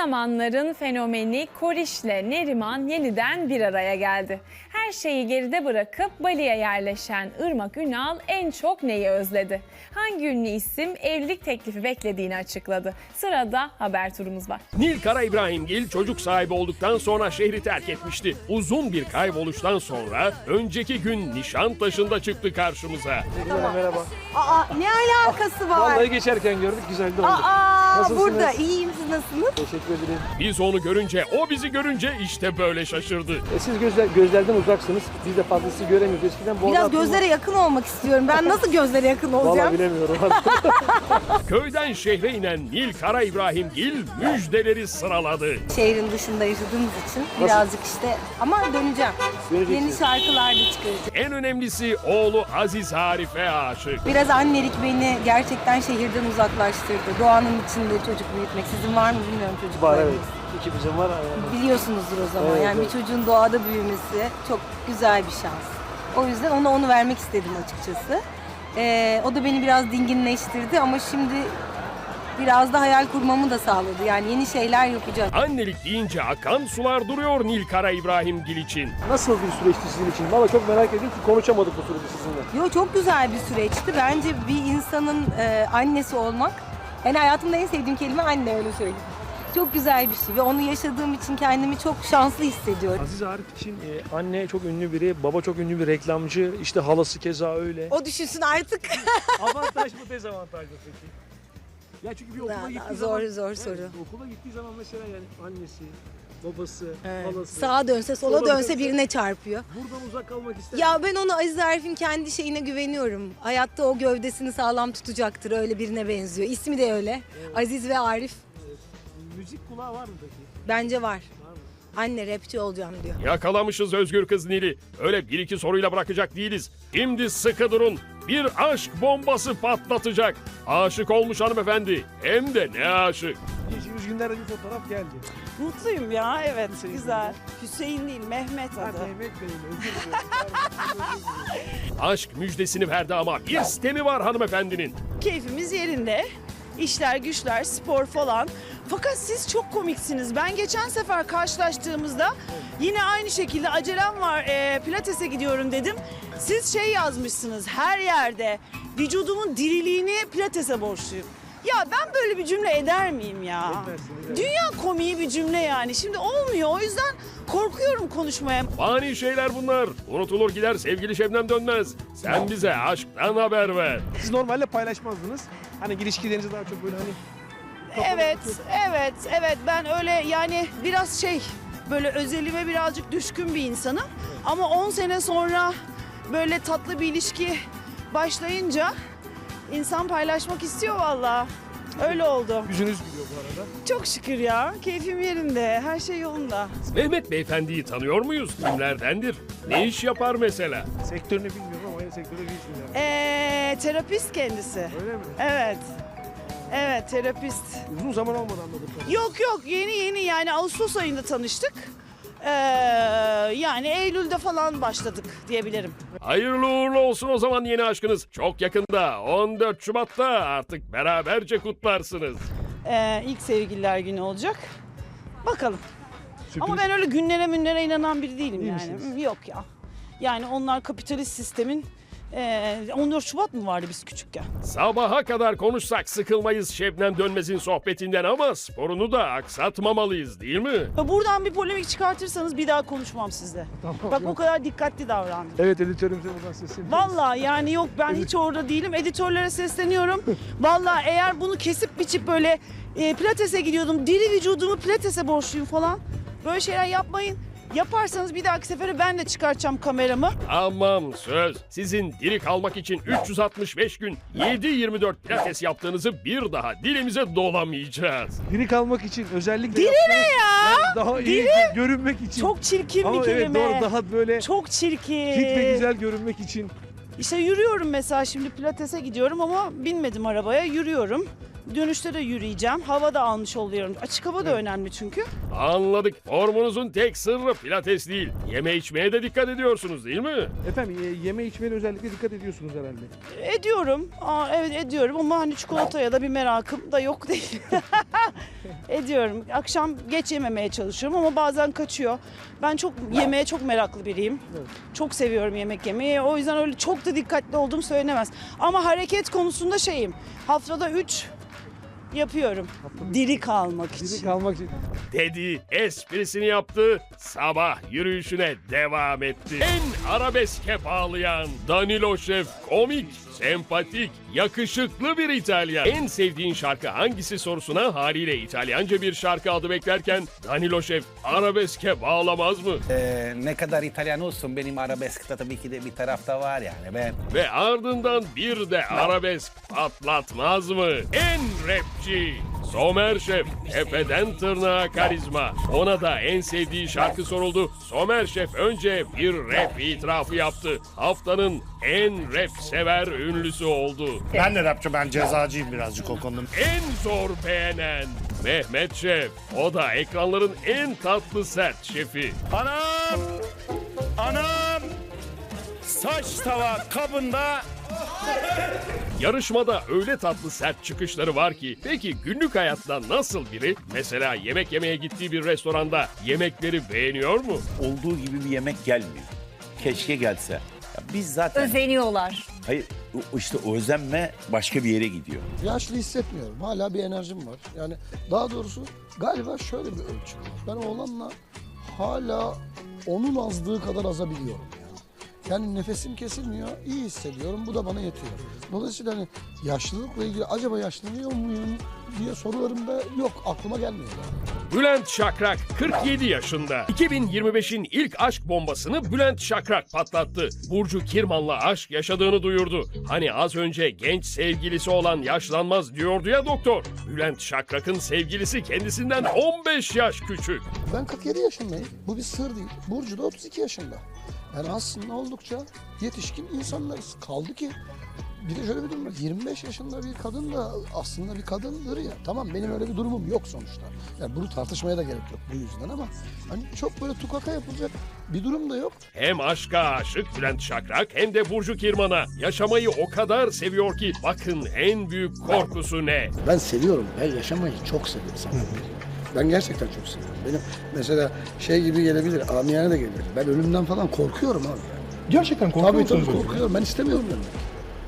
zamanların fenomeni Koriş'le Neriman yeniden bir araya geldi. Her şeyi geride bırakıp Bali'ye yerleşen Irmak Ünal en çok neyi özledi? Hangi ünlü isim evlilik teklifi beklediğini açıkladı. Sırada haber turumuz var. Nil Kara İbrahimgil çocuk sahibi olduktan sonra şehri terk etmişti. Uzun bir kayboluştan sonra önceki gün Nişantaşı'nda çıktı karşımıza. Merhaba. Aa ne alakası var? Vallahi geçerken gördük güzel de oldu. Aa Nasılsınız? burada iyiyim siz nasılsınız? Teşekkür ederim. Biz onu görünce, o bizi görünce işte böyle şaşırdı. E, siz gözler, gözlerden uzaksınız. Biz de fazla sizi göremiyoruz. Eskiden bu Biraz gözlere yakın olmak istiyorum. Ben nasıl gözlere yakın Vallahi olacağım? bilemiyorum. Köyden şehre inen Nil Kara İbrahimgil müjdeleri sıraladı. Şehrin dışında yaşadığımız için birazcık işte ama döneceğim. Yeni Döneceksiniz. şarkılar da çıkaracağım. En önemlisi oğlu Aziz Harif'e aşık. Biraz annelik beni gerçekten şehirden uzaklaştırdı. Doğanın içinde çocuk büyütmek. Sizin var mı bilmiyorum var çocuklarınız. İkimizin var. Yani. Biliyorsunuzdur o zaman. Evet, yani evet. bir çocuğun doğada büyümesi çok güzel bir şans. O yüzden ona onu vermek istedim açıkçası. Ee, o da beni biraz dinginleştirdi ama şimdi biraz da hayal kurmamı da sağladı. Yani yeni şeyler yapacağız. Annelik deyince akan sular duruyor Nil Kara İbrahimgil için. Nasıl bir süreçti sizin için? Valla çok merak ediyorum ki konuşamadık bu sürede sizinle. Yo çok güzel bir süreçti. Bence bir insanın e, annesi olmak, yani hayatımda en sevdiğim kelime anne öyle söyleyeyim. Çok güzel bir şey ve onu yaşadığım için kendimi çok şanslı hissediyorum. Aziz Arif için e, anne çok ünlü biri, baba çok ünlü bir reklamcı, işte halası keza öyle. O düşünsün artık. Avantaj mı dezavantaj mı peki? Ya çünkü bir okula Daha- gittiği daha zaman... zor, zor Evet, soru. Okula gittiği zaman mesela yani annesi, babası, Evet. halası... Sağa dönse sola Sola dönse dönse. birine çarpıyor. Buradan uzak kalmak ister Ya ben onu Aziz Arif'in kendi şeyine güveniyorum. Hayatta o gövdesini sağlam tutacaktır. Öyle birine benziyor. İsmi de öyle. Aziz ve Arif. Müzik kulağı var mı peki? Bence var. Var mı? Anne rapçi olacağım diyor. Yakalamışız özgür kız Nil'i. Öyle bir iki soruyla bırakacak değiliz. Şimdi sıkı durun. Bir aşk bombası patlatacak. Aşık olmuş hanımefendi. Hem de ne aşık. Geçtiğimiz günlerde bir fotoğraf geldi. Mutluyum ya evet güzel. Hüseyin değil Mehmet Ha, adı. Mehmet Bey'in özür dilerim. Aşk müjdesini verdi ama bir sistemi var hanımefendinin. Keyfimiz yerinde. İşler güçler spor falan. Fakat siz çok komiksiniz. Ben geçen sefer karşılaştığımızda yine aynı şekilde acelem var e, pilatese gidiyorum dedim. Siz şey yazmışsınız her yerde vücudumun diriliğini pilatese borçluyum. Ya ben böyle bir cümle eder miyim ya? Dünya komiği bir cümle yani. Şimdi olmuyor o yüzden korkuyorum konuşmaya. Fani şeyler bunlar. Unutulur gider sevgili Şebnem dönmez. Sen bize aşktan haber ver. Siz normalde paylaşmazdınız. Hani ilişkilerinizi daha çok böyle hani... Evet, evet, evet. Ben öyle yani biraz şey böyle özelime birazcık düşkün bir insanım. Ama 10 sene sonra böyle tatlı bir ilişki başlayınca insan paylaşmak istiyor valla. Öyle oldu. Yüzünüz gülüyor bu arada. Çok şükür ya. Keyfim yerinde. Her şey yolunda. Mehmet Beyefendi'yi tanıyor muyuz? Kimlerdendir? Ne iş yapar mesela? Sektörünü bilmiyorum aynı sektörde değilsiniz yani. Ee, terapist kendisi. Öyle mi? Evet. Evet, terapist. Uzun zaman olmadı anladım. Yok yok yeni yeni yani Ağustos ayında tanıştık. Ee, yani Eylül'de falan başladık diyebilirim. Hayırlı uğurlu olsun o zaman yeni aşkınız. Çok yakında 14 Şubat'ta artık beraberce kutlarsınız. Ee, ilk sevgililer günü olacak. Bakalım. Sürpriz. Ama ben öyle günlere münlere inanan biri değilim Değil yani. misiniz? Hı, Yok ya. Yani onlar kapitalist sistemin ee, 14 Şubat mı vardı biz küçükken? Sabaha kadar konuşsak sıkılmayız Şebnem Dönmez'in sohbetinden ama sporunu da aksatmamalıyız değil mi? Ya Buradan bir polemik çıkartırsanız bir daha konuşmam sizle. Tamam, Bak yok. o kadar dikkatli davrandım. Evet editörümüze buradan sesleniyoruz. Vallahi yani yok ben hiç orada değilim. Editörlere sesleniyorum. Vallahi eğer bunu kesip biçip böyle e, pilatese gidiyordum. Diri vücudumu pilatese borçluyum falan. Böyle şeyler yapmayın. Yaparsanız bir dahaki sefere ben de çıkartacağım kameramı. Tamam söz. Sizin diri kalmak için 365 gün 7-24 pilates yaptığınızı bir daha dilimize dolamayacağız. Diri kalmak için özellikle Diri ne yaptığınız- ya? Yani daha iyi gö- görünmek için. Çok çirkin Ama bir evet kelime. doğru daha böyle Çok çirkin. fit ve güzel görünmek için. İşte yürüyorum mesela şimdi pilatese gidiyorum ama binmedim arabaya yürüyorum. Dönüşte de yürüyeceğim. Hava da almış oluyorum. Açık hava da önemli çünkü. Anladık. Formunuzun tek sırrı pilates değil. Yeme içmeye de dikkat ediyorsunuz değil mi? Efendim yeme içmeye özellikle dikkat ediyorsunuz herhalde. Ediyorum. Aa, evet ediyorum ama hani çikolataya da bir merakım da yok değil. ediyorum. Akşam geç yememeye çalışıyorum ama bazen kaçıyor. Ben çok yemeğe çok meraklı biriyim. Çok seviyorum yemek yemeyi. O yüzden öyle çok da dikkatli olduğum söylenemez. Ama hareket konusunda şeyim. Haftada 3 yapıyorum. Diri kalmak için. Diri kalmak için. dedi, esprisini yaptı, sabah yürüyüşüne devam etti. En arabeske bağlayan Danilo Şef komik, sempatik, yakışıklı bir İtalyan. En sevdiğin şarkı hangisi sorusuna haliyle İtalyanca bir şarkı adı beklerken Danilo Şef arabeske bağlamaz mı? Ee, ne kadar İtalyan olsun benim arabeskte tabii ki de bir tarafta var yani. Ben Ve ardından bir de arabesk patlatmaz mı? En rapçi Somer Şef tepeden tırnağa karizma. Ona da en sevdiği şarkı soruldu. Somer Şef önce bir rap itirafı yaptı. Haftanın en rap sever ünlüsü oldu. Ben de rapçi ben cezacıyım birazcık o konuda. En zor beğenen Mehmet Şef. O da ekranların en tatlı sert şefi. Anam! Anam! Saç tava kabında Yarışmada öyle tatlı sert çıkışları var ki peki günlük hayatta nasıl biri mesela yemek yemeye gittiği bir restoranda yemekleri beğeniyor mu? olduğu gibi bir yemek gelmiyor. Keşke gelse. Ya biz zaten... Özeniyorlar. Hayır işte o özenme başka bir yere gidiyor. yaşlı hissetmiyorum. Hala bir enerjim var. Yani daha doğrusu galiba şöyle bir ölçü var. Ben oğlanla hala onun azdığı kadar azabiliyorum yani. Nefesim kesilmiyor, iyi hissediyorum. Bu da bana yetiyor. Dolayısıyla hani yaşlılıkla ilgili acaba yaşlanıyor muyum diye sorularım da yok. Aklıma gelmiyor. Bülent Şakrak 47 yaşında. 2025'in ilk aşk bombasını Bülent Şakrak patlattı. Burcu Kirman'la aşk yaşadığını duyurdu. Hani az önce genç sevgilisi olan yaşlanmaz diyordu ya doktor. Bülent Şakrak'ın sevgilisi kendisinden 15 yaş küçük. Ben 47 yaşındayım. Bu bir sır değil. Burcu da 32 yaşında. Yani aslında oldukça yetişkin insanlarız. Kaldı ki bir de şöyle bir durum var. 25 yaşında bir kadın da aslında bir kadındır ya. Tamam benim öyle bir durumum yok sonuçta. Yani bunu tartışmaya da gerek yok bu yüzden ama hani çok böyle tukaka yapılacak bir durum da yok. Hem aşka aşık Bülent Şakrak hem de Burcu Kirman'a yaşamayı o kadar seviyor ki bakın en büyük korkusu ne? Ben seviyorum. Ben yaşamayı çok seviyorum. Ben gerçekten çok seviyorum. Benim mesela şey gibi gelebilir, amiyane de gelebilir. Ben ölümden falan korkuyorum abi. Gerçekten korkuyor Tabii musunuz? tabii korkuyorum. Ben istemiyorum ölmek.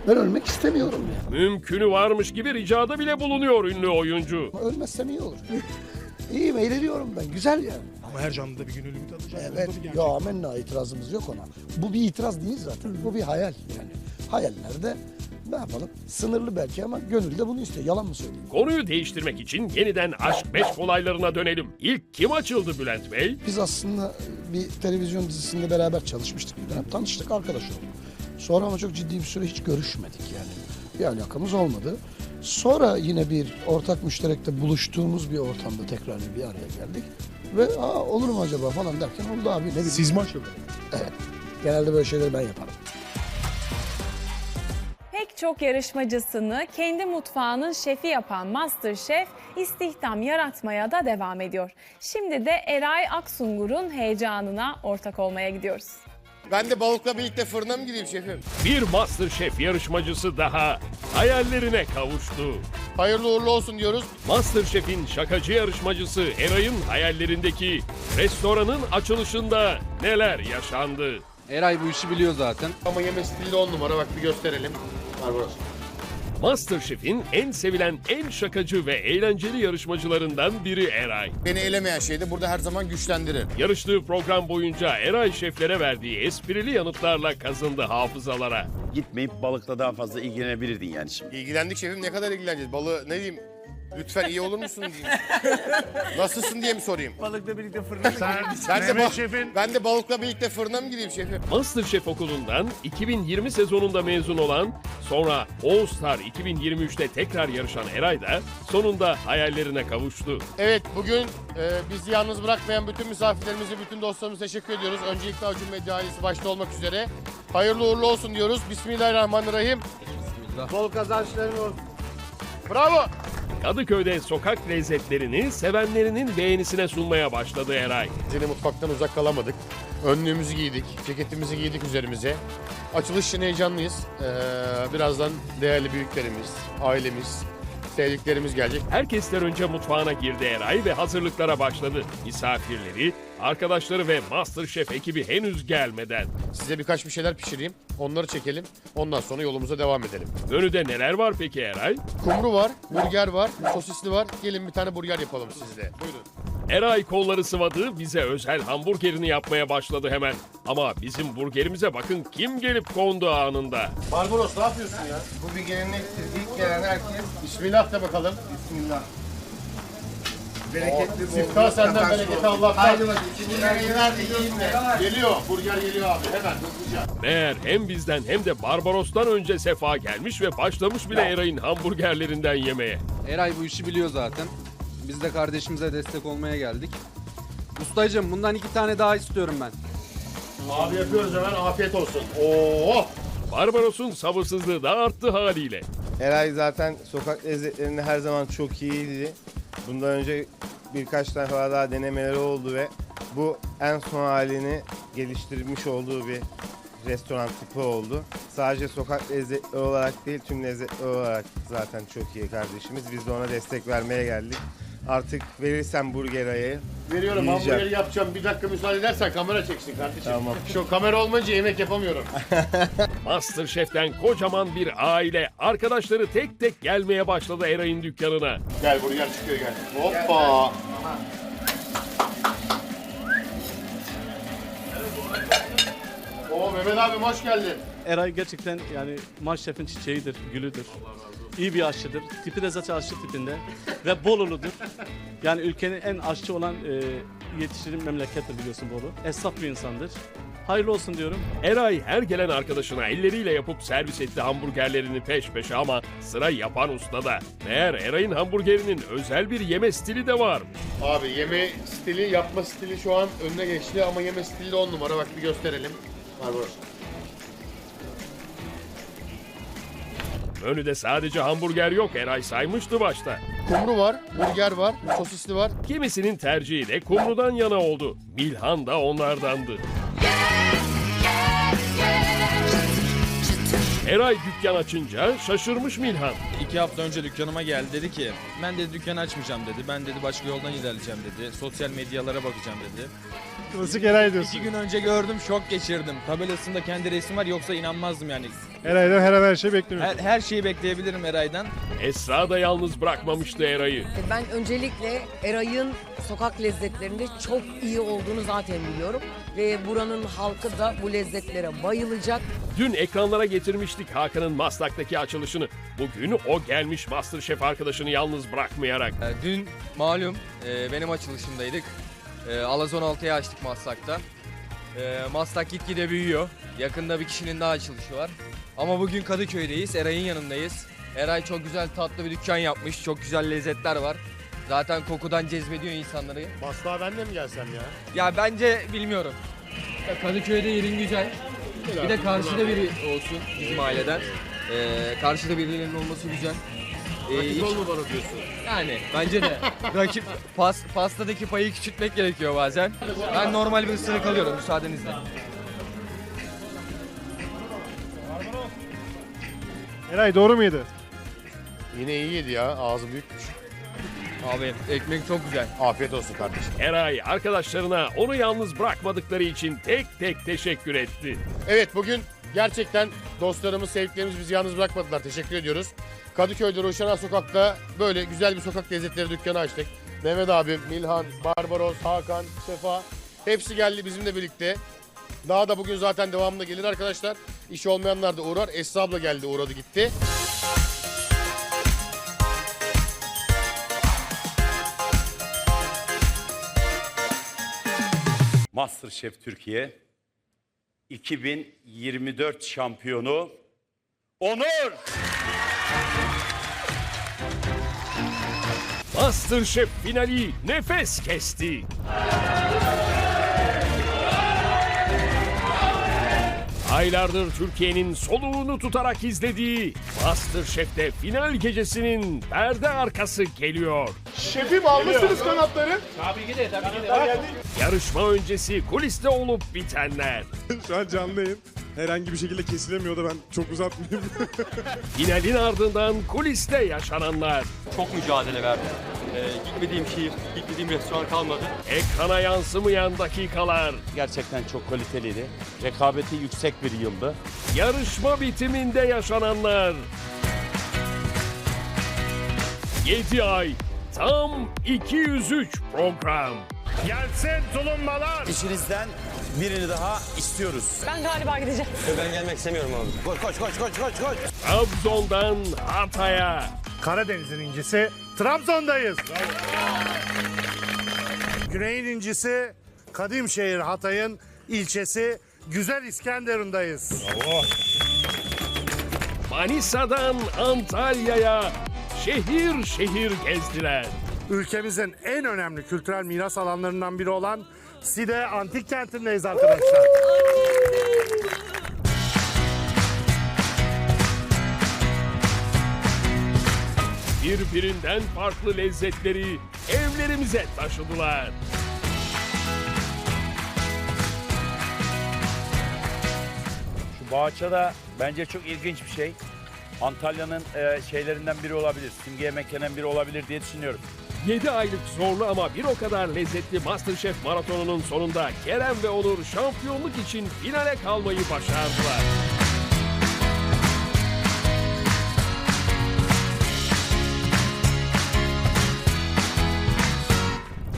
Ben ölmek istemiyorum ya. Mümkünü varmış gibi ricada bile bulunuyor ünlü oyuncu. Ölmezsem iyi olur. İyiyim, eğleniyorum ben. Güzel yani. Ama her canlıda bir gün ölümü tadacak. Evet. Ya amenna itirazımız yok ona. Bu bir itiraz değil zaten. Bu bir hayal yani. Hayallerde ne yapalım? Sınırlı belki ama gönül de bunu istiyor. Yalan mı söyleyeyim? Konuyu değiştirmek için yeniden aşk meşk olaylarına dönelim. İlk kim açıldı Bülent Bey? Biz aslında bir televizyon dizisinde beraber çalışmıştık bir dönem. Tanıştık, arkadaş olduk. Sonra ama çok ciddi bir süre hiç görüşmedik yani. Bir alakamız olmadı. Sonra yine bir ortak müşterekte buluştuğumuz bir ortamda tekrar bir araya geldik. Ve aa olur mu acaba falan derken oldu abi ne bileyim. Siz mi açıldı? Evet. Genelde böyle şeyleri ben yaparım. Pek çok yarışmacısını kendi mutfağının şefi yapan MasterChef istihdam yaratmaya da devam ediyor. Şimdi de Eray Aksungur'un heyecanına ortak olmaya gidiyoruz. Ben de balıkla birlikte fırına mı gireyim şefim? Bir Masterchef yarışmacısı daha hayallerine kavuştu. Hayırlı uğurlu olsun diyoruz. Masterchef'in şakacı yarışmacısı Eray'ın hayallerindeki restoranın açılışında neler yaşandı? Eray bu işi biliyor zaten. Ama yeme stili de on numara bak bir gösterelim. Barbaros. Masterchef'in en sevilen, en şakacı ve eğlenceli yarışmacılarından biri Eray. Beni elemeyen şey de burada her zaman güçlendirir. Yarıştığı program boyunca Eray şeflere verdiği esprili yanıtlarla kazındı hafızalara. Gitmeyip balıkla daha fazla ilgilenebilirdin yani şimdi. İlgilendik şefim ne kadar ilgileneceğiz? Balığı ne diyeyim? Lütfen iyi olur musun diyeyim. Nasılsın diye mi sorayım? Balıkla birlikte fırına Ben de, ba- ben de balıkla birlikte fırına mı gireyim şefim? Masterchef okulundan 2020 sezonunda mezun olan, sonra All Star 2023'te tekrar yarışan Eray da sonunda hayallerine kavuştu. Evet bugün e, bizi yalnız bırakmayan bütün misafirlerimize, bütün dostlarımıza teşekkür ediyoruz. Öncelikle Acun Medya ailesi başta olmak üzere. Hayırlı uğurlu olsun diyoruz. Bismillahirrahmanirrahim. Bol kazançların olsun. Bravo. Kadıköy'de sokak lezzetlerini sevenlerinin beğenisine sunmaya başladı Eray. Yine mutfaktan uzak kalamadık. Önlüğümüzü giydik, ceketimizi giydik üzerimize. Açılış için heyecanlıyız. Ee, birazdan değerli büyüklerimiz, ailemiz, Sevdiklerimiz gelecek. Herkesten önce mutfağına girdi Eray ve hazırlıklara başladı. Misafirleri, arkadaşları ve Masterchef ekibi henüz gelmeden. Size birkaç bir şeyler pişireyim. Onları çekelim. Ondan sonra yolumuza devam edelim. Menüde neler var peki Eray? Kumru var, burger var, sosisli var. Gelin bir tane burger yapalım sizle. Buyurun. Eray kolları sıvadı, bize özel hamburgerini yapmaya başladı hemen. Ama bizim burgerimize bakın kim gelip kondu anında. Barbaros ne yapıyorsun ya? Bu bir gelenektir. İlk gelen herkes Bismillah de bakalım. Bismillah. Bereketli bol. Siftah senden bereketi Allah'tan. Haydi bakayım. Şimdi de de. Geliyor. Burger geliyor abi. Hemen hızlıca. Meğer hem bizden hem de Barbaros'tan önce Sefa gelmiş ve başlamış bile Eray'ın hamburgerlerinden yemeye. Eray bu işi biliyor zaten. Biz de kardeşimize destek olmaya geldik. Ustacığım bundan iki tane daha istiyorum ben. Abi yapıyoruz hemen. Afiyet olsun. Oo. Barbaros'un sabırsızlığı da arttı haliyle. Eray zaten sokak lezzetlerinde her zaman çok iyiydi. Bundan önce birkaç tane daha denemeleri oldu ve bu en son halini geliştirmiş olduğu bir restoran tipi oldu. Sadece sokak lezzetleri olarak değil tüm lezzetler olarak zaten çok iyi kardeşimiz. Biz de ona destek vermeye geldik. Artık verirsen burger ayı Veriyorum Yiyeceğim. hamburgeri yapacağım. Bir dakika müsaade edersen kamera çeksin kardeşim. Tamam. Şu kamera olmayınca yemek yapamıyorum. Masterchef'ten kocaman bir aile arkadaşları tek tek gelmeye başladı Eray'ın dükkanına. gel burger çıkıyor gel. Hoppa. Oo Mehmet abi hoş geldin. Eray gerçekten yani Masterchef'in çiçeğidir, gülüdür. İyi bir aşçıdır. Tipi de zaten aşçı tipinde. Ve Bolulu'dur. Yani ülkenin en aşçı olan e, yetiştirin memlekettir biliyorsun Bolu. Esnaf bir insandır. Hayırlı olsun diyorum. Eray her gelen arkadaşına elleriyle yapıp servis etti hamburgerlerini peş peşe ama sıra yapan ustada. Meğer Eray'ın hamburgerinin özel bir yeme stili de var. Abi yeme stili, yapma stili şu an önüne geçti ama yeme stili de on numara. Bak bir gösterelim. Barbaros. Menüde sadece hamburger yok Eray saymıştı başta. Kumru var, burger var, sosisli var. Kimisinin tercihi de kumrudan yana oldu. Milhan da onlardandı. Eray dükkan açınca şaşırmış Milhan. İki hafta önce dükkanıma geldi dedi ki ben dedi dükkan açmayacağım dedi. Ben dedi başka yoldan ilerleyeceğim dedi. Sosyal medyalara bakacağım dedi. Klasik Eray diyorsun. İki gün önce gördüm şok geçirdim. Tabelasında kendi resmi var yoksa inanmazdım yani. Eray'dan her her şey beklemiyorum. Her, her şeyi bekleyebilirim Eray'dan. Esra da yalnız bırakmamıştı Eray'ı. Ben öncelikle Eray'ın sokak lezzetlerinde çok iyi olduğunu zaten biliyorum. Ve buranın halkı da bu lezzetlere bayılacak. Dün ekranlara getirmiştik Hakan'ın Maslak'taki açılışını. Bugün o gelmiş Masterchef arkadaşını yalnız bırakmayarak. Dün malum e, benim açılışımdaydık. E, Alazon 6'ya açtık Maslak'ta. E, Maslak gitgide büyüyor. Yakında bir kişinin daha açılışı var. Ama bugün Kadıköy'deyiz. Eray'ın yanındayız. Eray çok güzel tatlı bir dükkan yapmış. Çok güzel lezzetler var. Zaten kokudan cezbediyor insanları. Baslığa ben de mi gelsem ya? Ya bence bilmiyorum. Ya Kadıköy'de yerin güzel. Bir de karşıda biri olsun bizim aileden. Ee, karşıda birilerinin olması güzel. Ee, Rakip olma bana diyorsun. yani bence de rakip pas, pastadaki payı küçültmek gerekiyor bazen. Ben normal bir ısırık alıyorum müsaadenizle. Eray doğru muydu? Yine iyi yedi ya. Ağzı büyükmüş. Abi ekmek çok güzel. Afiyet olsun kardeşim. Eray arkadaşlarına onu yalnız bırakmadıkları için tek tek teşekkür etti. Evet bugün gerçekten dostlarımız, sevdiklerimiz bizi yalnız bırakmadılar. Teşekkür ediyoruz. Kadıköy'de Roşana Sokak'ta böyle güzel bir sokak lezzetleri dükkanı açtık. Mehmet abi, Milhan, Barbaros, Hakan, Sefa hepsi geldi bizimle birlikte. Daha da bugün zaten devamında gelir arkadaşlar. İş olmayanlar da uğrar. Esra abla geldi uğradı gitti. Masterchef Türkiye 2024 şampiyonu Onur Masterchef finali nefes kesti. Aylardır Türkiye'nin soluğunu tutarak izlediği Masterchef'te final gecesinin perde arkası geliyor. Şefim almışsınız kanatları. Yarışma öncesi kuliste olup bitenler. Şu an canlıyım. herhangi bir şekilde kesilemiyordu. Ben çok uzatmayayım. Finalin ardından kuliste yaşananlar. Çok mücadele verdim. Ee, gitmediğim şehir, gitmediğim restoran kalmadı. Ekrana yansımayan dakikalar. Gerçekten çok kaliteliydi. Rekabeti yüksek bir yıldı. Yarışma bitiminde yaşananlar. 7 ay, tam 203 program. Gelsin tulumbalar. İçinizden birini daha istiyoruz. Ben galiba gideceğim. Ben gelmek istemiyorum abi. Koş koş koş koş koş koş. Trabzon'dan Hatay'a. Karadeniz'in incisi Trabzon'dayız. Güney'in incisi Kadimşehir Hatay'ın ilçesi Güzel İskenderun'dayız. Manisa'dan Antalya'ya şehir şehir gezdiler. Ülkemizin en önemli kültürel miras alanlarından biri olan Side Antik Kenti'ndeyiz arkadaşlar. Birbirinden farklı lezzetleri evlerimize taşıdılar. Şu Bağça'da bence çok ilginç bir şey. Antalya'nın e, şeylerinden biri olabilir. Simge yemeklerinden biri olabilir diye düşünüyorum. 7 aylık zorlu ama bir o kadar lezzetli Masterchef maratonunun sonunda Kerem ve Onur şampiyonluk için finale kalmayı başardılar.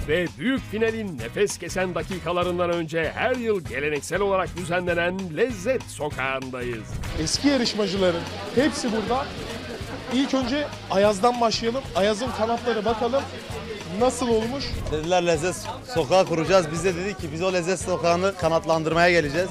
Ve büyük finalin nefes kesen dakikalarından önce her yıl geleneksel olarak düzenlenen Lezzet Sokağı'ndayız. Eski yarışmacıların hepsi burada. İlk önce Ayaz'dan başlayalım. Ayaz'ın kanatları bakalım nasıl olmuş. Dediler lezzet sokağı kuracağız. Biz de dedik ki biz o lezzet sokağını kanatlandırmaya geleceğiz.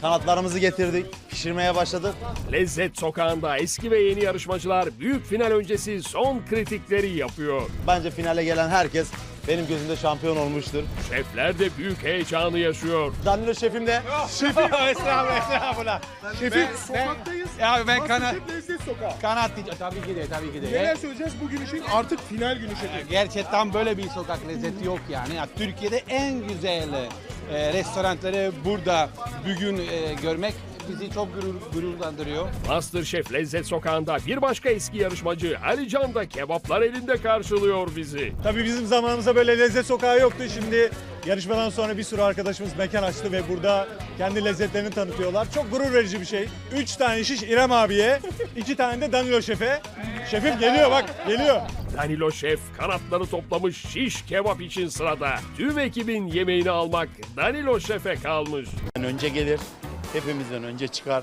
Kanatlarımızı getirdik, pişirmeye başladık. Lezzet Sokağı'nda eski ve yeni yarışmacılar büyük final öncesi son kritikleri yapıyor. Bence finale gelen herkes benim gözümde şampiyon olmuştur. Şefler de büyük heyecanı yaşıyor. Danilo şefim de. Şefim. estağfurullah, estağfurullah. Şefim sokaktayız. Ya ben kanat Masterchef Lezzet Sokağı. kanat diyeceğim. Tabii ki de tabii ki de. Neler söyleyeceğiz bugün için? Artık final günü şefim. Gerçekten böyle bir sokak lezzeti yok yani. Ya, Türkiye'de en güzel e, restoranları burada bugün e, görmek bizi çok gurur, gururlandırıyor. Masterchef Lezzet Sokağı'nda bir başka eski yarışmacı Ali Can da kebaplar elinde karşılıyor bizi. Tabii bizim zamanımızda böyle lezzet sokağı yoktu. Şimdi yarışmadan sonra bir sürü arkadaşımız mekan açtı ve burada kendi lezzetlerini tanıtıyorlar. Çok gurur verici bir şey. Üç tane şiş İrem abiye, iki tane de Danilo şefe. Şefim geliyor bak, geliyor. Danilo Şef kanatları toplamış şiş kebap için sırada. Tüm ekibin yemeğini almak Danilo Şef'e kalmış. Önce gelir, hepimizden önce çıkar.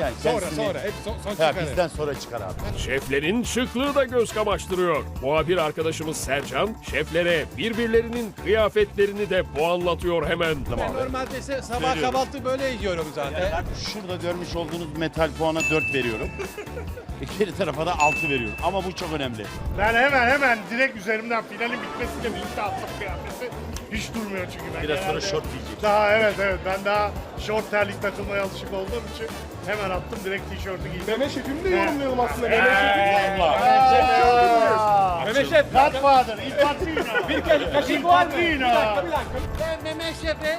Yani Sonra, kendisini- sonra, hep son, son Ha, çıkarı. bizden sonra çıkar abi. Şeflerin şıklığı da göz kamaştırıyor. Muhabir arkadaşımız Sercan, şeflere birbirlerinin kıyafetlerini de puanlatıyor hemen. Normalde ise sabah Veriyorum. kahvaltı böyle yiyorum zaten. Ben şurada görmüş olduğunuz metal puana 4 veriyorum. İki tarafa da 6 veriyorum. Ama bu çok önemli. Ben hemen hemen direkt üzerimden finalin bitmesiyle birlikte attım kıyafeti. Hiç durmuyor çünkü ben Biraz sonra genelde- şort giyecek. Daha evet evet ben daha şort terlik takılmaya alışık olduğum için hemen attım direkt tişörtü giydim. Mehmet şefimi de yorumlayalım aslında. Mehmet Mehmet şefim. Mehmet Şef. Godfather, Il Padrino. Bir kaşık, kaşık var mı? Bir dakika, bir dakika. Ben Mehmet Şef'e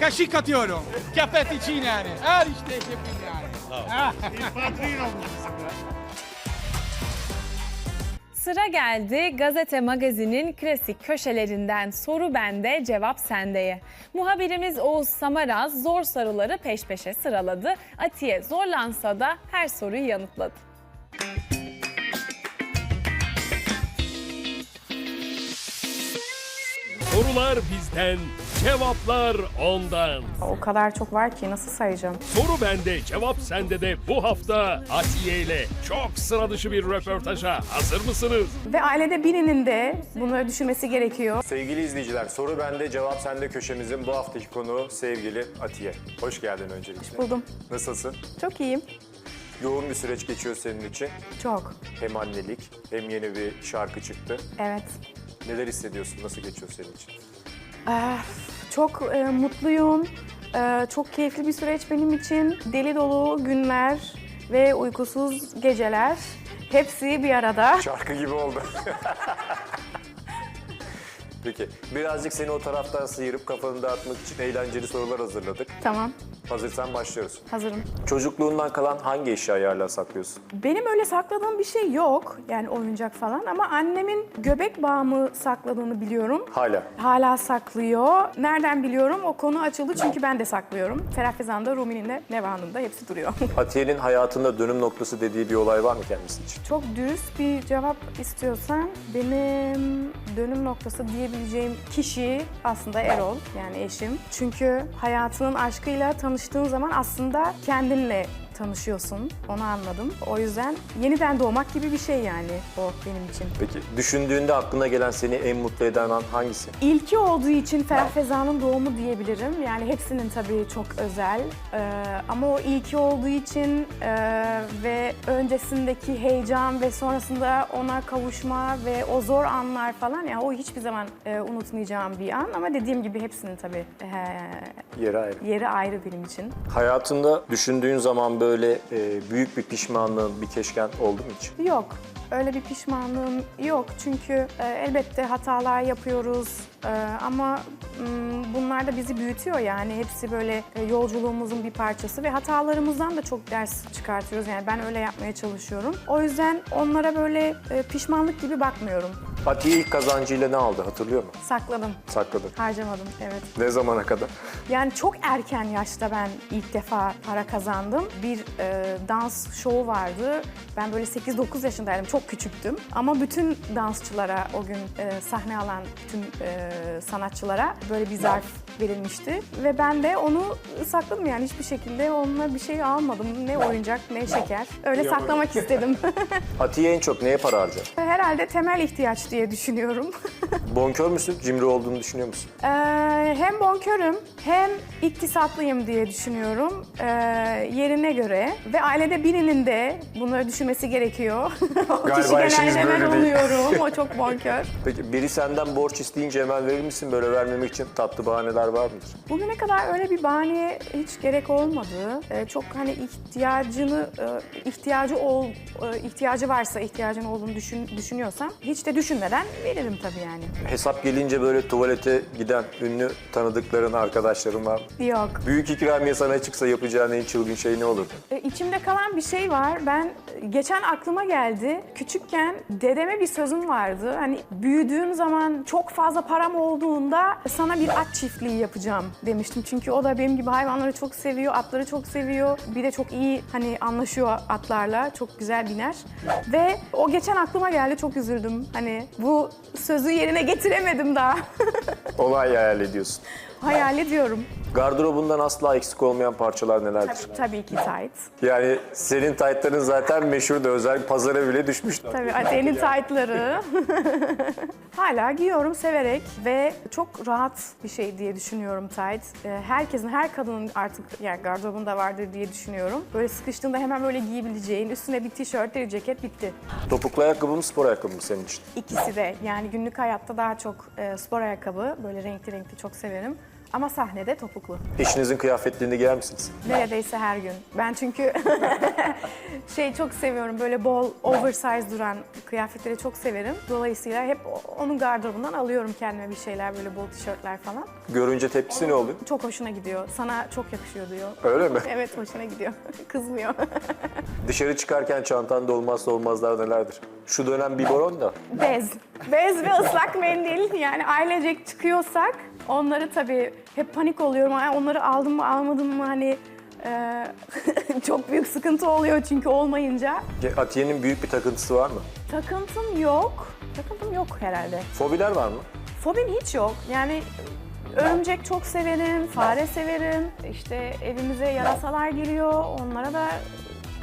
kaşık atıyorum. Kefet için yani. Her işte şefim yani. Ah. Il Padrino bizim ya. Sıra geldi gazete magazinin klasik köşelerinden soru bende cevap sendeye. Muhabirimiz Oğuz Samaraz zor soruları peş peşe sıraladı. Atiye zorlansa da her soruyu yanıtladı. Sorular bizden, cevaplar ondan. O kadar çok var ki nasıl sayacağım? Soru bende, cevap sende de bu hafta Atiye ile çok sıra dışı bir röportaja hazır mısınız? Ve ailede birinin de bunu düşünmesi gerekiyor. Sevgili izleyiciler, soru bende, cevap sende köşemizin bu haftaki konuğu sevgili Atiye. Hoş geldin öncelikle. Buldum. Nasılsın? Çok iyiyim. Yoğun bir süreç geçiyor senin için. Çok. Hem annelik, hem yeni bir şarkı çıktı. Evet. Neler hissediyorsun, nasıl geçiyor senin için? Çok e, mutluyum. E, çok keyifli bir süreç benim için. Deli dolu günler ve uykusuz geceler. Hepsi bir arada. Şarkı gibi oldu. Peki, birazcık seni o taraftan sıyırıp kafanı dağıtmak için eğlenceli sorular hazırladık. Tamam. Hazırsan başlıyoruz. Hazırım. Çocukluğundan kalan hangi eşyayı hala saklıyorsun? Benim öyle sakladığım bir şey yok. Yani oyuncak falan ama annemin göbek bağımı sakladığını biliyorum. Hala. Hala saklıyor. Nereden biliyorum? O konu açıldı çünkü ben de saklıyorum. Ferah Fezan'da, Rumi'nin de, Neva Hanım'da hepsi duruyor. Atiye'nin hayatında dönüm noktası dediği bir olay var mı kendisi için? Çok dürüst bir cevap istiyorsan benim dönüm noktası diyebileceğim kişi aslında Erol yani eşim. Çünkü hayatının aşkıyla tanıştığın zaman aslında kendinle tanışıyorsun. Onu anladım. O yüzden yeniden doğmak gibi bir şey yani o benim için. Peki düşündüğünde aklına gelen seni en mutlu eden an hangisi? İlki olduğu için Ferah Feza'nın doğumu diyebilirim. Yani hepsinin tabii çok özel. Ee, ama o ilki olduğu için e, ve öncesindeki heyecan ve sonrasında ona kavuşma ve o zor anlar falan yani o hiçbir zaman e, unutmayacağım bir an. Ama dediğim gibi hepsinin tabii e, Yeri ayrı. yeri ayrı benim için. Hayatında düşündüğün zaman böyle e, büyük bir pişmanlığın, bir keşken oldu mu hiç? Yok. Öyle bir pişmanlığım yok çünkü e, elbette hatalar yapıyoruz E, ama m, bunlar da bizi büyütüyor yani hepsi böyle e, yolculuğumuzun bir parçası ve hatalarımızdan da çok ders çıkartıyoruz yani ben öyle yapmaya çalışıyorum. O yüzden onlara böyle e, pişmanlık gibi bakmıyorum. Atiye ilk kazancıyla ne aldı hatırlıyor musun? Sakladım, Sakladın. harcamadım evet. Ne zamana kadar? Yani çok erken yaşta ben ilk defa para kazandım. Bir e, dans şovu vardı. Ben böyle 8-9 yaşındaydım. Çok küçüktüm. Ama bütün dansçılara o gün e, sahne alan tüm e, sanatçılara böyle bir zarf verilmişti. Ve ben de onu sakladım yani hiçbir şekilde onunla bir şey almadım. Ne oyuncak ne şeker. Öyle Ya. saklamak istedim. Atiye en çok neye para harcar? Herhalde temel ihtiyaç diye düşünüyorum. Bonkör müsün? Cimri olduğunu düşünüyor musun? Ee, hem bonkörüm hem iktisatlıyım diye düşünüyorum ee, yerine göre ve ailede birinin de bunları düşünmesi gerekiyor. o Galiba kişi genelde ben değil. oluyorum. O çok bonkör. Peki biri senden borç isteyince hemen verir misin? Böyle vermemek için tatlı bahaneler var mıdır? Bugüne kadar öyle bir bahaneye hiç gerek olmadı. Ee, çok hani ihtiyacını e, ihtiyacı ol e, ihtiyacı varsa ihtiyacın olduğunu düşün, düşünüyorsam hiç de düşünmeden veririm tabii yani. Hesap gelince böyle tuvalete giden ünlü tanıdıkların, arkadaşların var mı? Yok. Büyük ikramiye sana çıksa yapacağın en çılgın şey ne olurdu? E, İçimde kalan bir şey var. Ben e, geçen aklıma geldi. Küçükken dedeme bir sözüm vardı. Hani büyüdüğüm zaman çok fazla param olduğunda sana bir at çiftliği yapacağım demiştim. Çünkü o da benim gibi hayvanları çok seviyor, atları çok seviyor. Bir de çok iyi hani anlaşıyor atlarla. Çok güzel biner. Ve o geçen aklıma geldi. Çok üzüldüm. Hani bu sözü yerine getiremedim daha. Olay hayal ediyorsun. Hayal ediyorum. Gardırobundan asla eksik olmayan parçalar nelerdir? Tabii, tabii ki tight. Yani senin taytların zaten meşhur da özel pazara bile düşmüştü. Tabii Atene'nin taytları. Hala giyiyorum severek ve çok rahat bir şey diye düşünüyorum tayt. Ee, Herkesin, her kadının artık yani gardırobunda vardır diye düşünüyorum. Böyle sıkıştığında hemen böyle giyebileceğin, üstüne bir tişört, bir ceket bitti. Topuklu ayakkabı mı spor ayakkabı mı senin için? İkisi de yani günlük hayatta daha çok e, spor ayakkabı, böyle renkli renkli çok severim. Ama sahnede topuklu. Eşinizin kıyafetlerini giyer misiniz? Neredeyse her gün. Ben çünkü şey çok seviyorum böyle bol oversize duran kıyafetleri çok severim. Dolayısıyla hep onun gardırobundan alıyorum kendime bir şeyler böyle bol tişörtler falan. Görünce tepkisi ne oluyor? Çok hoşuna gidiyor. Sana çok yakışıyor diyor. Öyle mi? Evet hoşuna gidiyor. Kızmıyor. Dışarı çıkarken çantanda olmazsa olmazlar nelerdir? Şu dönem biberon da. Bez. Bez ve ıslak mendil. Yani ailecek çıkıyorsak onları tabii hep panik oluyorum. Ay, Onları aldım mı almadım mı hani e, çok büyük sıkıntı oluyor çünkü olmayınca. Atiye'nin büyük bir takıntısı var mı? Takıntım yok. Takıntım yok herhalde. Fobiler var mı? Fobim hiç yok. Yani örümcek çok severim, fare severim. İşte evimize yarasalar giriyor. Onlara da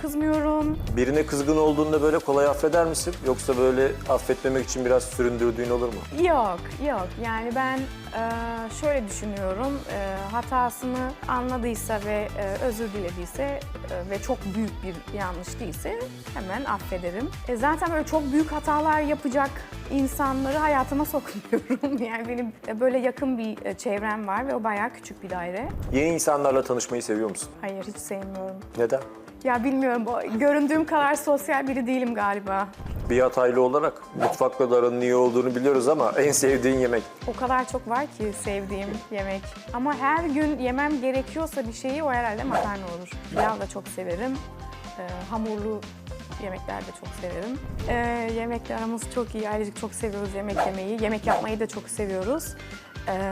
kızmıyorum. Birine kızgın olduğunda böyle kolay affeder misin? Yoksa böyle affetmemek için biraz süründürdüğün olur mu? Yok, yok. Yani ben e, şöyle düşünüyorum. E, hatasını anladıysa ve e, özür dilediyse e, ve çok büyük bir yanlış değilse hemen affederim. E, zaten böyle çok büyük hatalar yapacak insanları hayatıma sokmuyorum. Yani benim e, böyle yakın bir e, çevrem var ve o bayağı küçük bir daire. Yeni insanlarla tanışmayı seviyor musun? Hayır, hiç sevmiyorum. Neden? Ya bilmiyorum, o- göründüğüm kadar sosyal biri değilim galiba. Bir Hataylı olarak mutfakla da aranın iyi olduğunu biliyoruz ama en sevdiğin yemek. O kadar çok var ki sevdiğim yemek. Ama her gün yemem gerekiyorsa bir şeyi o herhalde makarna olur. Pilav da çok severim. Ee, hamurlu yemekler de çok severim. Ee, yemekle aramız çok iyi. Ayrıca çok seviyoruz yemek yemeyi. Yemek yapmayı da çok seviyoruz. Ee,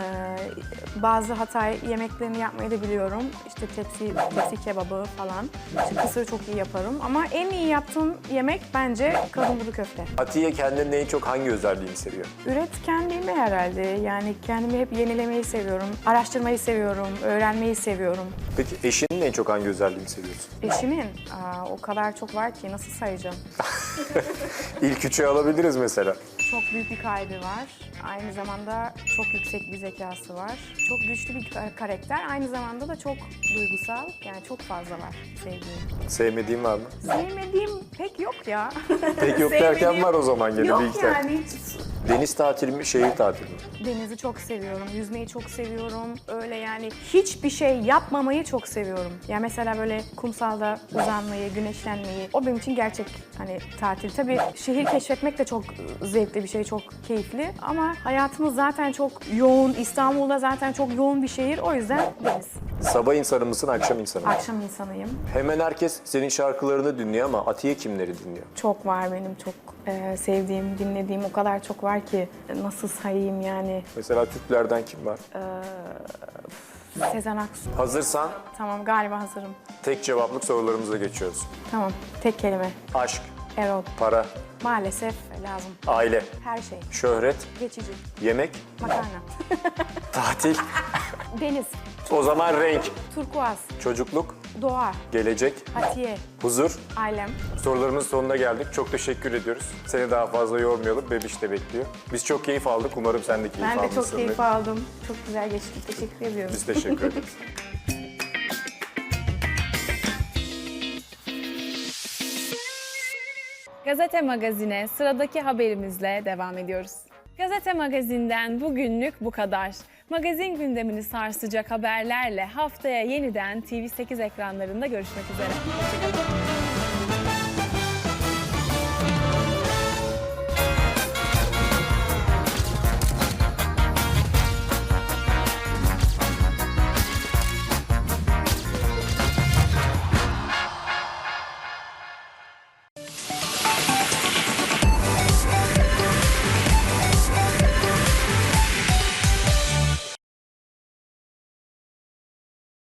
bazı Hatay yemeklerini yapmayı da biliyorum. İşte tepsi, tepsi kebabı falan. İşte kısır çok iyi yaparım. Ama en iyi yaptığım yemek bence kadınburu köfte. Atiye kendinin en çok hangi özelliğini seviyor? Üretkenliğimi herhalde. Yani kendimi hep yenilemeyi seviyorum. Araştırmayı seviyorum, öğrenmeyi seviyorum. Peki eşinin en çok hangi özelliğini seviyorsun? Eşimin aa, o kadar çok var ki nasıl sayacağım? İlk üçü alabiliriz mesela. Çok büyük bir kalbi var. Aynı zamanda çok yüksek bir zekası var. Çok güçlü bir kar- karakter. Aynı zamanda da çok duygusal. Yani çok fazla var sevdiğim. Sevmediğin var mı? Sevmediğim pek yok ya. Pek yok derken Sevmediğim- var o zaman gene yok bir iki tane. yani hiç Deniz tatili mi, şehir tatili mi? Denizi çok seviyorum, yüzmeyi çok seviyorum. Öyle yani hiçbir şey yapmamayı çok seviyorum. Ya mesela böyle kumsalda uzanmayı, güneşlenmeyi. O benim için gerçek hani tatil. Tabii şehir keşfetmek de çok zevkli bir şey, çok keyifli. Ama hayatımız zaten çok yoğun. İstanbul'da zaten çok yoğun bir şehir. O yüzden deniz. Sabah insanı mısın, akşam insanı mı? Akşam insanıyım. Hemen herkes senin şarkılarını dinliyor ama Atiye kimleri dinliyor? Çok var benim çok e, sevdiğim, dinlediğim o kadar çok var ki nasıl sayayım yani. Mesela Türklerden kim var? E, Sezen Aksu. Hazırsan Tamam galiba hazırım. tek cevaplık sorularımıza geçiyoruz. Tamam tek kelime. Aşk, Erol. para, Maalesef lazım. aile, Her şey. şöhret, Geçici. yemek, Makarna. tatil, Deniz. o zaman renk, Turkuaz. çocukluk, Doğa. gelecek, Hatiye. huzur. Ailem. Sorularımızın sonuna geldik. Çok teşekkür ediyoruz. Seni daha fazla yormayalım. Bebiş de bekliyor. Biz çok keyif aldık. Umarım sen de keyif Ben de çok keyif aldım. Çok güzel geçti. Teşekkür ediyorum. Biz teşekkür ederiz. Gazete Magazin'e sıradaki haberimizle devam ediyoruz. Gazete Magazin'den bugünlük bu kadar. Magazin gündemini sarsacak haberlerle haftaya yeniden TV8 ekranlarında görüşmek üzere. Hoşçakalın.